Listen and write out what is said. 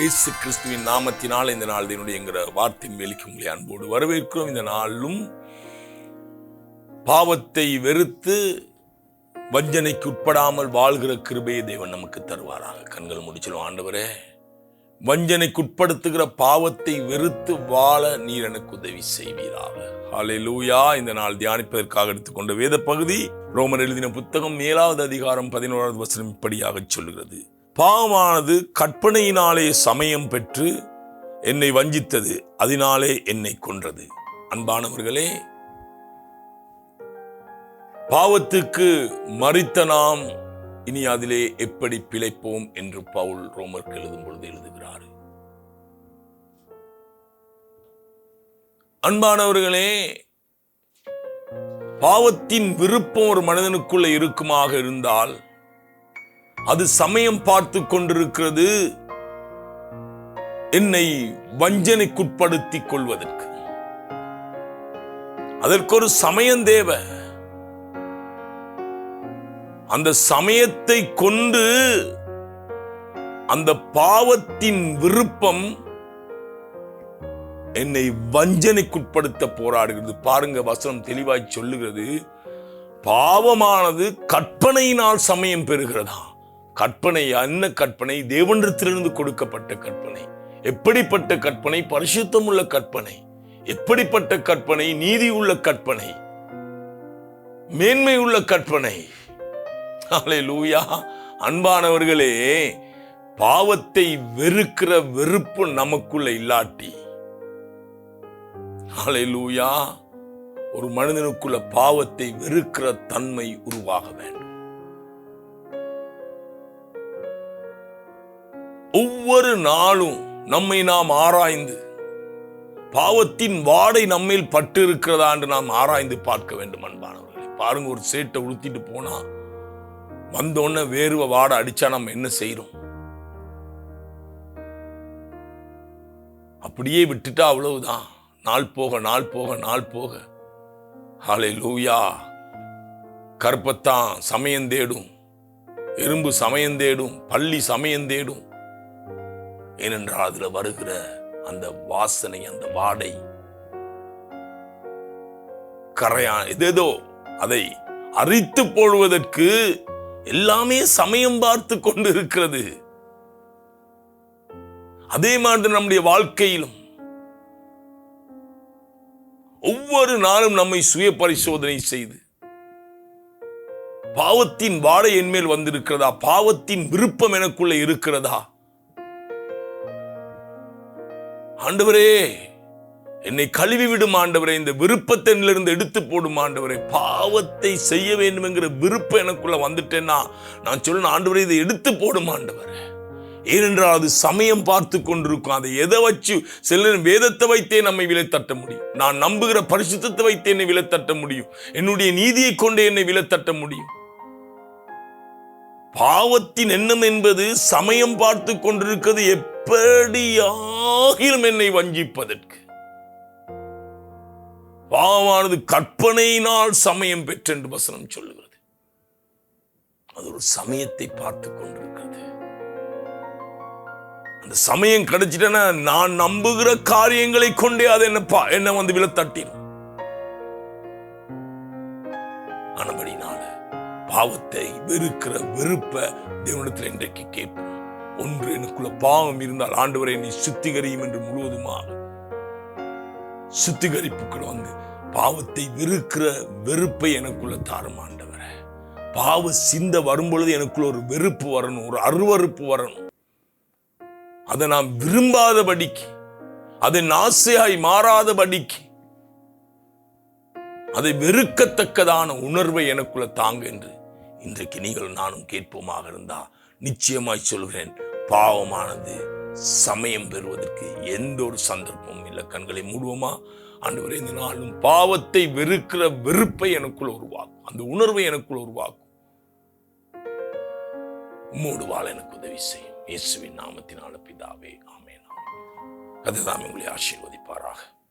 இயேசு கிறிஸ்துவின் நாமத்தினால் இந்த நாள் என்னுடைய என்கிற வார்த்தை மேலிக்கு உங்களை அன்போடு வரவேற்கிறோம். இந்த நாளும் பாவத்தை வெறுத்து வஞ்சனைக்கு உட்படாமல் வாழ்கிற கிருபையை தேவன் நமக்கு தருவாராக. கண்கள் முடிச்சிடும் ஆண்டவரே வஞ்சனைக்கு உட்படுத்துகிற பாவத்தை வெறுத்து வாழ நீர் எனக்கு உதவி செய்வீராக. ஹalleluya இந்த நாள் தியானிப்பதற்காக எடுத்துக்கொண்ட வேத பகுதி ரோமன் எழுதின புத்தகம் ஏழாவது அதிகாரம் பதினோராவது வசனம் இப்படியாக சொல்கிறது பாவமானது கற்பனையினாலே சமயம் பெற்று என்னை வஞ்சித்தது அதனாலே என்னை கொன்றது. அன்பானவர்களே பாவத்துக்கு மறித்த நாம் இனி அதிலே எப்படி பிழைப்போம் என்று பவுல் ரோமர் எழுதும் பொழுது எழுதுகிறார். அன்பானவர்களே பாவத்தின் விருப்பம் ஒரு மனிதனுக்குள்ள இருக்குமாக இருந்தால் அது சமயம் பார்த்து கொண்டிருக்கிறது. என்னை வஞ்சனைக்குட்படுத்திக் கொள்வதற்கு. அதற்கு ஒரு சமயம் தேவை. அந்த சமயத்தை கொண்டு அந்த பாவத்தின் விருப்பம் என்னை வஞ்சனைக்குட்படுத்த போராடுகிறது. பாருங்க வசனம் தெளிவாய் சொல்லுகிறது. பாவமானது கற்பனையினால் சமயம் பெறுகிறதா? கற்பனை என்ன கற்பனை தேவனிடத்திலிருந்து கொடுக்கப்பட்ட கற்பனை. எப்படிப்பட்ட கற்பனை? பரிசுத்தம் உள்ள கற்பனை. எப்படிப்பட்ட கற்பனை? நீதி உள்ள கற்பனை. மேன்மை உள்ள கற்பனை. லூயா அன்பானவர்களே பாவத்தை வெறுக்கிற வெறுப்பு நமக்குள்ள இல்லாட்டி. லூயா ஒரு மனிதனுக்குள்ள பாவத்தை வெறுக்கிற தன்மை உருவாக வேண்டும். ஒவ்வொரு நாளும் நம்மை நாம் ஆராய்ந்து பாவத்தின் வாடை நம்மில் பட்டு இருக்கிறதா என்று நாம் ஆராய்ந்து பார்க்க வேண்டும் அன்பானவர்களே. பாருங்க ஒரு சேட்டை உளுத்திட்டு போனா வந்தோடனே வேர்வை வாடை அடிச்சா நம்ம என்ன செய்யறோம் அப்படியே விட்டுட்டா அவ்வளவுதான். நாள் போக நாள் போக நாள் போக. ஹாலே லூயா கற்பத்தான் சமயம் தேடும். எறும்பு சமயம் தேடும். பள்ளி சமயம் தேடும். ஏனென்றால் அதுல வருகிற அந்த வாசனை அந்த வாடை கரையான் எதேதோ அதை அரித்து போடுவதற்கு எல்லாமே சமயம் பார்த்து கொண்டு இருக்கிறது அதே மாதிரி நம்முடைய வாழ்க்கையிலும் ஒவ்வொரு நாளும் நம்மை சுய பரிசோதனை செய்து பாவத்தின் வாடை என்மேல் வந்திருக்கிறதா? பாவத்தின் விருப்பம் எனக்குள்ள இருக்கிறதா? ஆண்டவரே என்னை கழுவி விடும் ஆண்டவரே இந்த விருப்பத்திலிருந்து எடுத்து போடும் ஆண்டவரே பாவத்தை செய்ய வேண்டும் என்கிற விருப்பம் எனக்குள்ள வந்துட்டேன்னா நான் சொல்லணும் ஆண்டவரே இதை எடுத்து போடும் ஆண்டவரே. ஏனென்றால் அது சமயம் பார்த்து கொண்டிருக்கும். அதை எதை வச்சு சிலர் வேதத்தை வைத்தே நம்மை விலை தட்ட முடியும். நான் நம்புகிற பரிசுத்தத்தை வைத்தே என்னை விலை தட்ட முடியும். என்னுடைய நீதியை கொண்டே என்னை விலை தட்ட முடியும். பாவத்தின் எண்ணம் என்பது சமயம் பார்த்து கொண்டிருக்கிறது எப்படியாகிலும் என்னை வஞ்சிப்பதற்கு. பாவமானது கற்பனையினால் சமயம் பெற்றென்று வசனம் சொல்லுகிறது. அது ஒரு சமயத்தை பார்த்து கொண்டிருக்கிறது. அந்த சமயம் கிடைச்சிட்டேன்னா நான் நம்புகிற காரியங்களை கொண்டே அது என்ன பா என்ன வந்து வில தட்டிடும் ஆனபடினால பாவத்தை வெறுக்கிற வெறுப்ப தேவனத்தில் இன்றைக்கு கேட்போம். ஒன்று எனக்குள்ள பாவம் இருந்தால் ஆண்டவரை நீ சுத்திகரியும் என்று முழுவதுமாக சுத்திகரிப்புக்குள் வந்து பாவத்தை வெறுக்கிற வெறுப்பை எனக்குள்ள தாரும் ஆண்டவரை. பாவ சிந்த வரும்பொழுது எனக்குள்ள ஒரு வெறுப்பு வரணும் ஒரு அருவறுப்பு வரணும். அதை நாம் விரும்பாதபடிக்கு அதை நாசையாய் மாறாதபடிக்கு அதை வெறுக்கத்தக்கதான உணர்வை எனக்குள்ள தாங்க என்று இன்றைக்கு நீங்கள் நானும் கேட்போமாக இருந்தா நிச்சயமாய் சொல்கிறேன். பாவமானது. சமயம் பெறுவதற்கு எந்த ஒரு சந்தர்ப்பமும் இல்லை. கண்களை மூடுவோமா? அன்று இந்த நாளும் பாவத்தை வெறுக்கிற வெறுப்பை எனக்குள்ள உருவாக்கும். அந்த உணர்வை எனக்குள்ள உருவாக்கும். மூடுவாள் எனக்கு உதவி செய்யும். இயேசுவின் நாமத்தினால பிதாவே ஆமேனா. அதுதான் உங்களை ஆசீர்வதிப்பாராக.